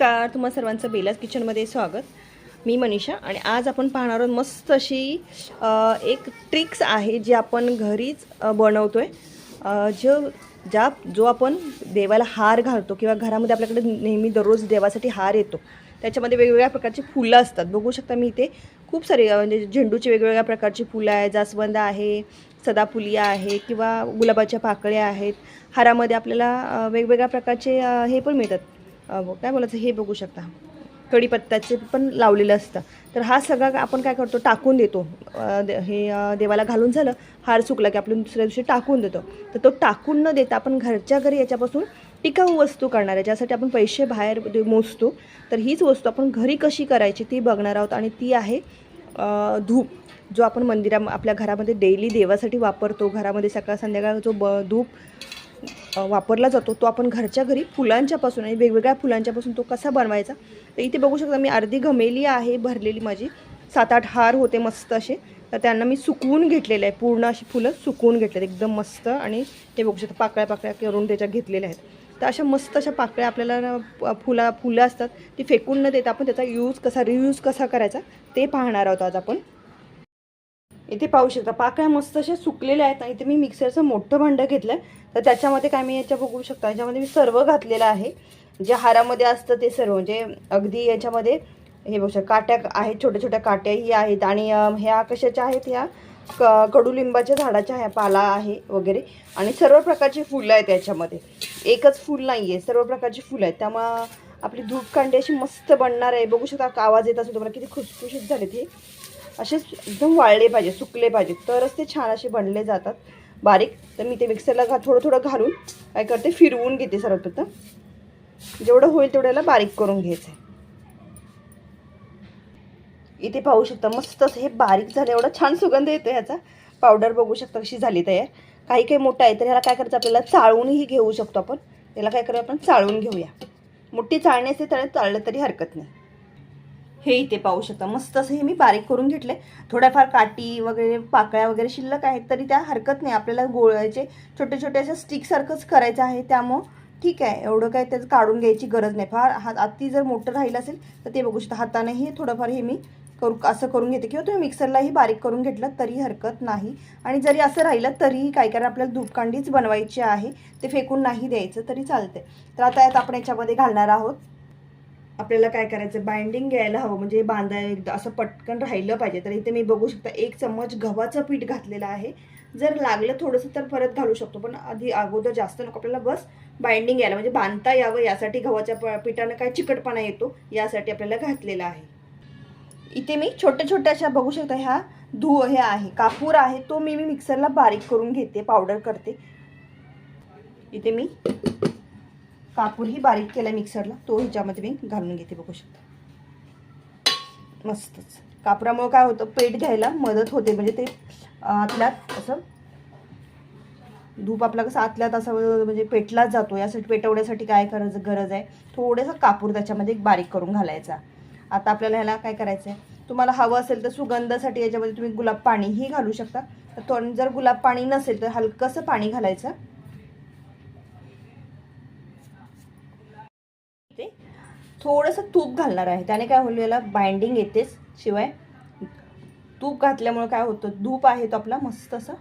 नमस्कार तुम्हा सर्वांचं बेलाज किचनमध्ये स्वागत. मी मनीषा आणि आज आपण पाहणार आहोत मस्त अशी एक ट्रिक्स आहे जी आपण घरीच बनवतो आहे जो ज्या जो आपण देवाला हार घालतो किंवा घरामध्ये आपल्याकडे नेहमी दररोज देवासाठी हार येतो त्याच्यामध्ये वेगवेगळ्या प्रकारची फुलं असतात. बघू शकता मी इथे खूप सारे म्हणजे झेंडूची वेगवेगळ्या प्रकारची फुलं आहे जास्वंद आहे सदाफुली आहे किंवा गुलाबाच्या पाकळ्या आहेत. हारामध्ये आपल्याला वेगवेगळ्या प्रकारचे हे पण मिळतात. काय बोलायचं हे बघू शकता. कढीपत्त्याचे पण लावलेलं असतं. तर हा सगळा आपण काय करतो टाकून देतो. हे देवाला घालून झालं हार सुकला की आपण दुसऱ्या दिवशी टाकून देतो. तर तो टाकून न देता आपण घरच्या घरी याच्यापासून टिकाऊ वस्तू करणार आहे. ज्यासाठी आपण पैसे बाहेर दे- मोजतो. तर हीच वस्तू आपण घरी कशी करायची ती बघणार आहोत आणि ती आहे धूप. जो आपण मंदिरा आपल्या घरामध्ये डेली देवासाठी वापरतो. घरामध्ये सकाळ संध्याकाळ जो ब धूप वापरला जातो तो आपण घरच्या घरी फुलांच्यापासून आणि वेगवेगळ्या फुलांच्यापासून तो कसा बनवायचा तर इथे बघू शकता मी अर्धी घमेली आहे भरलेली माझी. सात आठ हार होते मस्त असे. तर त्यांना मी सुकवून घेतलेले आहे पूर्ण अशी फुलं सुकवून घेतलेत. एकदम मस्त आणि ते बघू शकता पाकळ्या पाकळ्या करून त्याच्या घेतलेल्या आहेत. तर अशा मस्त अशा पाकळ्या आपल्याला फुला फुलं असतात ती फेकून न देता आपण त्याचा यूज कसा रियूज कसा करायचा ते पाहणार आहोत आज आपण. इथे पाहू शकता. पाकळ्या मस्त अशा सुकलेल्या आहेत आणि इथे मी मिक्सरचं मोठं भांडं घेतलं आहे तर त्याच्यामध्ये काय मी याच्या बघू शकता. याच्यामध्ये मी सर्व घातलेलं आहे. जे हारामध्ये असतं ते सर्व. म्हणजे अगदी याच्यामध्ये हे बघू शकता. काट्या आहेत छोट्या छोट्या काट्याही आहेत आणि ह्या कशाच्या आहेत? ह्या क कडुलिंबाच्या झाडाच्या ह्या पाला आहे वगैरे. आणि सर्व प्रकारची फुलं आहेत याच्यामध्ये. एकच फूल नाही आहे सर्व प्रकारची फुलं आहेत. त्यामुळं आपली धूप कांडी अशी मस्त बनणार आहे. बघू शकता का आवाज येत असेल तुम्हाला. किती खुशखुशीत झाले ती असे एकदम वाळले पाहिजे सुकले पाहिजे. तरच ते छान असे बनले जातात. बारीक. तर मी ते मिक्सरला घा थोडं थोडं घालून काय करते फिरवून घेते सर्वप्रथम. जेवढं होईल तेवढ्याला बारीक करून घ्यायचं आहे इथे पाहू शकता मस्त असं हे बारीक झालं एवढा छान सुगंध येतो ह्याचा. पावडर बघू शकता कशी झाली तयार. काही काही मोठं आहे तर ह्याला काय करायचं आपल्याला चाळूनही घेऊ शकतो आपण. याला काय करूया आपण चाळून घेऊया. मोठी चाळणी असते तर चाळलं तरी हरकत नाही. हे इथे पाहू शकता. मस्त असं हे मी बारीक करून घेतले थोड्याफार काटी वगैरे पाकळ्या वगैरे शिल्लक आहेत तरी त्या हरकत नाही. आपल्याला गोळ्याचे छोटे छोटे असं स्टिकसारखंच करायचं आहे. त्यामुळं ठीक आहे. एवढं काय त्याचं काढून घ्यायची गरज नाही. फार हात अति जर मोठं राहिलं असेल तर ते बघू शकता. हातानेही थोडंफार हे मी करू असं करून घेते. किंवा तुम्ही मिक्सरलाही बारीक करून घेतलं तरी हरकत नाही. आणि जरी असं राहिलं तरीही काय काय आपल्याला धूपकांडीच बनवायची आहे. ते फेकून नाही द्यायचं तरी चालते तर आता यात आपण याच्यामध्ये घालणार आहोत. आपल्याला काय करायचं? बाइंडिंग घ्यायला हवं. म्हणजे बांधाय एकदा असं पटकन राहिलं पाहिजे. तर इथे मी बघू शकता एक चम्मच गव्हाचं पीठ घातलेलं आहे. जर लागलं थोडंसं तर परत घालू शकतो. पण आधी अगोदर जास्त नको. आपल्याला बस बाइंडिंग यायला म्हणजे बांधता यावं. यासाठी गव्हाच्या प- पिठानं काय चिकटपणा येतो यासाठी आपल्याला घातलेला आहे. इथे मी छोट्या छोट्या अशा बघू शकता ह्या धू हे आहे. कापूर आहे. तो मी मी मिक्सरला बारीक करून घेते. पावडर करते. इथे मी कापूरही बारीक केला मिक्सरला तो ह्याच्यामध्ये मी घालून घेते बघू शकता. मस्तच. कापरामुळं काय होतं पेट घ्यायला मदत होते. म्हणजे ते आतल्यात असं धूप आपला कसं आतल्यात असं म्हणजे पेटलाच जातो. यासाठी पेटवण्यासाठी काय करायचं गरज आहे? थोडंसं कापूर त्याच्यामध्ये बारीक करून घालायचा. आता आपल्याला ह्याला काय करायचं आहे तुम्हाला हवं असेल तर सुगंधासाठी याच्यामध्ये तुम्ही गुलाब पाणीही घालू शकता. तर जर गुलाब पाणी नसेल तर हलकंसं पाणी घालायचं इथे थोडंसं तूप घालणार आहे. त्याने काय होईल याला बाइंडिंग येतेच शिवाय. तूप घातल्यामुळं काय होतं धूप आहे तो आपला मस्त असा.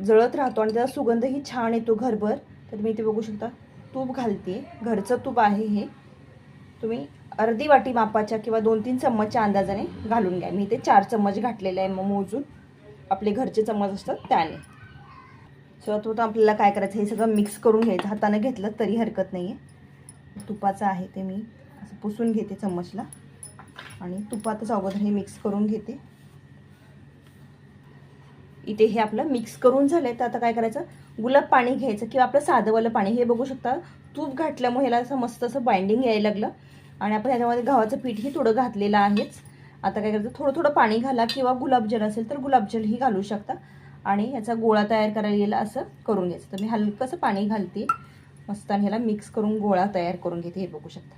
जळत राहतो आणि त्याचा सुगंधही छान येतो घरभर. तर तुम्ही इथे बघू शकता तूप घालते. घरचं तूप आहे हे. तुम्ही अर्धी वाटी मापाच्या किंवा दोन तीन चम्मचच्या अंदाजाने घालून घ्या. मी इथे चार चम्मच घातलेले आहे मग मोजून. आपले घरचे चम्मच असतात त्याने. सर्वात आपल्याला काय करायचं हे सगळं मिक्स करून घ्यायचं. हाताने घेतलं तरी हरकत नाही आहे तुपाचं आहे ते मी असं पुसून घेते चम्मचला. आणि तुपातच अगोदर हे मिक्स करून घेते. इथे हे आपलं मिक्स करून झालं तर आता काय करायचं? गुलाब पाणी घ्यायचं किंवा आपलं साधंवालं पाणी. हे बघू शकता तूप घातल्यामुळे ह्याला असं मस्त असं बाइंडिंग यायला लागलं. आणि आपण ह्याच्यामध्ये गव्हाचं पीठही थोडं घातलेलं आहेच. आता काय करायचं? थोडं थोडं पाणी घाला किंवा गुलाबजल असेल तर गुलाबजलही घालू शकता. आणि ह्याचा गोळा तयार करायला येईल असं करून घ्यायचं. तर मी हलकंसं पाणी घालते. मस्त आणि ह्याला मिक्स करून गोळा तयार करून घेते हे बघू शकता.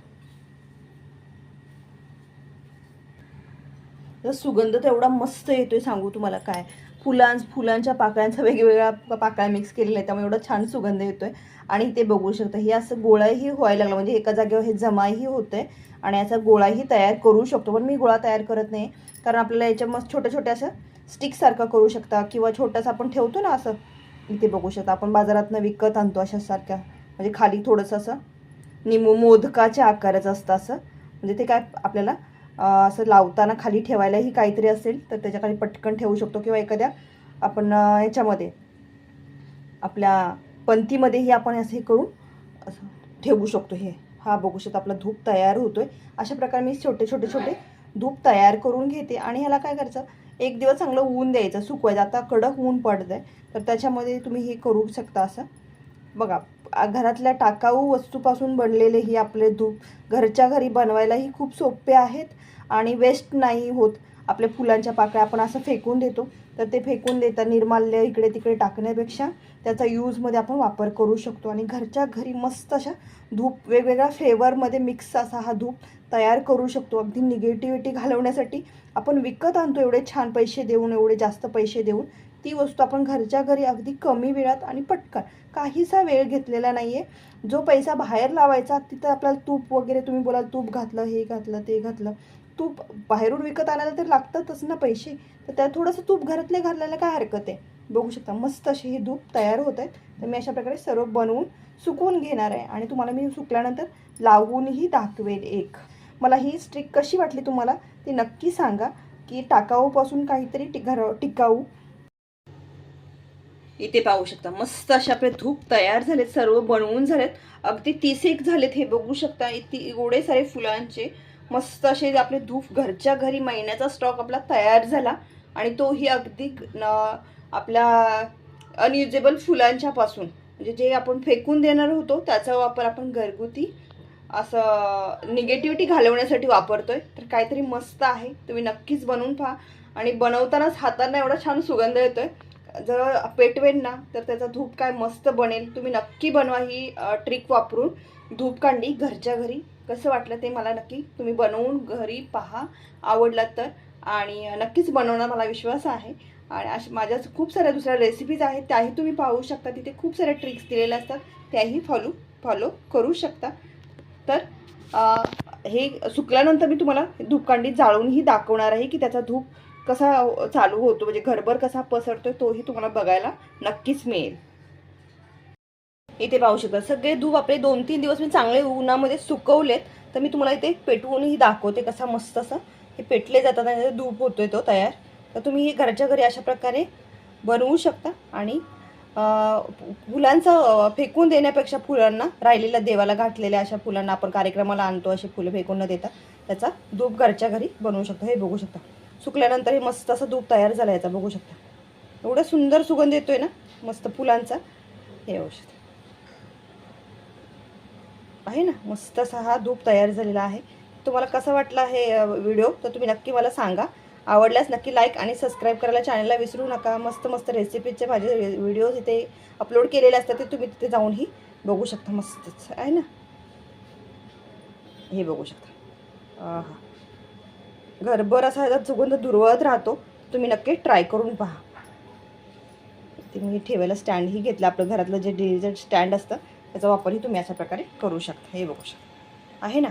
तर सुगंध तर एवढा मस्त येतोय सांगू तुम्हाला काय. फुलां फुलांच्या पाकळ्यांचा वेगवेगळ्या पाकळ्या मिक्स केलेल्या आहेत त्यामुळे एवढा छान सुगंध येतोय. आणि ते बघू शकता हे असं गोळाही व्हायला लागला म्हणजे एका जागेवर हे जमाही होतंय. आणि याचा गोळाही तयार करू शकतो पण मी गोळा तयार करत नाही. कारण आपल्याला याच्या मस्त छोट्या छोट्या असं स्टिकसारखं करू शकता किंवा छोटंसं आपण ठेवतो ना असं इथे बघू शकता. आपण बाजारातनं विकत आणतो अशा सारख्या. म्हणजे खाली थोडंसं असं निमो मोदकाच्या आकाराचं असतं असं. म्हणजे ते काय आपल्याला असं लावताना खाली ठेवायलाही काहीतरी असेल तर त्याच्याखाली पटकन ठेवू शकतो. किंवा एखाद्या आपण याच्यामध्ये आपल्या पंथीमध्येही आपण असं हे करून असं ठेवू शकतो. हे हा बघू शकतो आपला धूप तयार होतो आहे अशा प्रकारे मी छोटे छोटे छोटे धूप तयार करून घेते. आणि ह्याला काय करायचं एक दिवस चांगलं ऊन द्यायचं सुकवायचं. आता कडक ऊन पडत आहे तर त्याच्यामध्ये तुम्ही हे करू शकता असं. बघा घरातल्या टाकाऊ वस्तूपासून बनलेले ही आपले धूप घरच्या घरी बनवायलाही खूप सोपे आहेत आणि वेस्ट नाही होत आपल्या फुलांच्या पाकळ्या. आपण असं फेकून देतो तर ते फेकून देता निर्माल्य इकडे तिकडे टाकण्यापेक्षा त्याचा यूजमध्ये आपण वापर करू शकतो. आणि घरच्या घरी मस्त अशा धूप वेगवेगळ्या फ्लेवरमध्ये मिक्स असा हा धूप तयार करू शकतो. अगदी निगेटिव्हिटी घालवण्यासाठी आपण विकत आणतो एवढे छान पैसे देऊन एवढे जास्त पैसे देऊन. ती वस्तू आपण घरच्या घरी अगदी कमी वेळात आणि पटकन काहीसा वेळ घेतलेला नाही आहे जो पैसा बाहेर लावायचा तिथं आपल्याला तूप वगैरे तुम्ही बोलाल तूप घातलं हे घातलं ते घातलं. तूप बाहेरून विकत आणायला तर लागतातच ना पैसे. तर त्यात थोडंसं तूप घरातले घालायला काय हरकत आहे? बघू शकता मस्त असे हे धूप तयार होत आहेत. तर मी अशा प्रकारे सर्व बनवून सुकवून घेणार आहे. आणि तुम्हाला मी सुकल्यानंतर लावूनही दाखवेल एक. मला ही स्ट्रिक कशी वाटली तुम्हाला ती नक्की सांगा. की टाकाऊपासून काहीतरी टिघर टिकाऊ इथे पाहू शकता. मस्त असे आपले धूप तयार झालेत सर्व बनवून झालेत. अगदी तीस एक झालेत हे बघू शकता. इथे एवढे सारे फुलांचे मस्त असे आपले धूप घरच्या घरी महिन्याचा स्टॉक आपला तयार झाला. आणि तोही अगदी न- आपल्या अनयुजेबल फुलांच्यापासून. म्हणजे जे आपण फेकून देणार होतो त्याचा वापर आपण घरगुती असं निगेटिव्हिटी घालवण्यासाठी वापरतोय. तर काहीतरी मस्त आहे. तुम्ही नक्कीच बनवून पहा. आणि बनवतानाच हातांना एवढा छान सुगंध येतोय. जर पेटवेन ना तर त्याचा धूप काय मस्त बनेल. तुम्ही नक्की बनवा ही ट्रिक वापरून. धूपकांडी घरच्या घरी. कसं वाटलं ते मला नक्की तुम्ही बनवून घरी पहा. आवडलात तर. आणि नक्कीच बनवणार मला विश्वास आहे. आणि अशा माझ्या खूप साऱ्या दुसऱ्या रेसिपीज आहेत त्याही तुम्ही पाहू शकता. तिथे खूप साऱ्या ट्रिक्स दिलेल्या असतात. त्याही फॉलो फॉलो करू शकता. तर आ, हे सुकल्यानंतर मी तुम्हाला धूपकांडी जाळूनही दाखवणार आहे की त्याचा धूप कसा चालू होतो म्हणजे घरभर कसा पसरतोय तोही तुम्हाला बघायला नक्कीच मिळेल. इथे पाहू शकता सगळे धूप आपले दोन तीन दिवस मी चांगले उन्हामध्ये सुकवलेत तर मी तुम्हाला इथे पेटवूनही दाखवते कसा मस्त असं. हे पेटले जातात आणि धूप होतोय तो तयार. तर तुम्ही हे घरच्या घरी अशा प्रकारे बनवू शकता आणि फुलांचं फेकून देण्यापेक्षा फुलांना राहिलेल्या देवाला घातलेल्या अशा फुलांना आपण कार्यक्रमाला आणतो असे फुलं फेकून न देता त्याचा धूप घरच्या घरी बनवू शकतो हे बघू शकता. सुकल्यानंतर हे मस्त असं धूप तयार झालं याचा बघू शकता. एवढा सुंदर सुगंध येतोय ना मस्त फुलांचा. हे औषध. आहे ना मस्त असा हा धूप तयार झालेला आहे. तुम्हाला कसा वाटला हे व्हिडिओ तर तुम्ही नक्की मला सांगा. आवडल्यास नक्की लाईक आणि सबस्क्राईब करायला चॅनलला विसरू नका. मस्त मस्त रेसिपीचे माझे व्हिडिओज इथे अपलोड केलेले असतात ते तुम्ही तिथे जाऊनही बघू शकता. मस्तच आहे ना? हे बघू शकता. हां गरबर असा ह्याचा सुगंध दुर्वळत राहतो तुम्ही नक्की ट्राय करून पहा. ते मी ठेवायला स्टँडही घेतलं आपलं घरातलं जे डिझर्ट स्टँड असतं त्याचा वापरही तुम्ही अशा प्रकारे करू शकता. हे बघू शकता. आहे ना?